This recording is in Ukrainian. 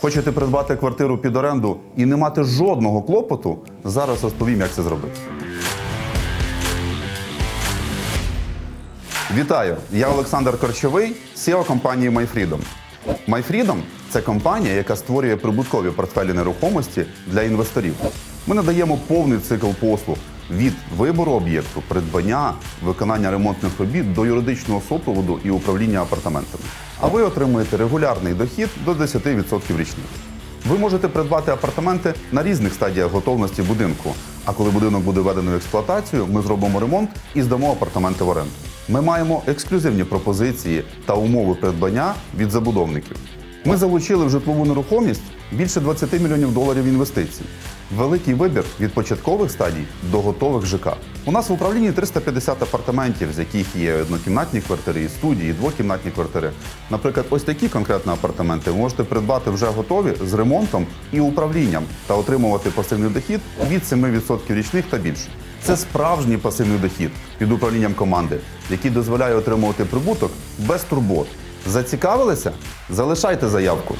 Хочете придбати квартиру під оренду і не мати жодного клопоту? Зараз розповім, як це зробити. Вітаю! Я Олександр Корчовий, SEO компанії MyFreedom. MyFreedom – це компанія, яка створює прибуткові портфелі нерухомості для інвесторів. Ми надаємо повний цикл послуг від вибору об'єкту, придбання, виконання ремонтних робіт до юридичного супроводу і управління апартаментами. А ви отримуєте регулярний дохід до 10% річних. Ви можете придбати апартаменти на різних стадіях готовності будинку. А коли будинок буде введено в експлуатацію, ми зробимо ремонт і здамо апартаменти в оренду. Ми маємо ексклюзивні пропозиції та умови придбання від забудовників. Ми залучили в житлову нерухомість більше 20 мільйонів доларів інвестицій. Великий вибір від початкових стадій до готових ЖК. У нас в управлінні 350 апартаментів, з яких є однокімнатні квартири, і студії, і двокімнатні квартири. Наприклад, ось такі конкретно апартаменти ви можете придбати вже готові з ремонтом і управлінням та отримувати пасивний дохід від 7% річних та більше. Це справжній пасивний дохід під управлінням команди, який дозволяє отримувати прибуток без турбот. Зацікавилися? Залишайте заявку.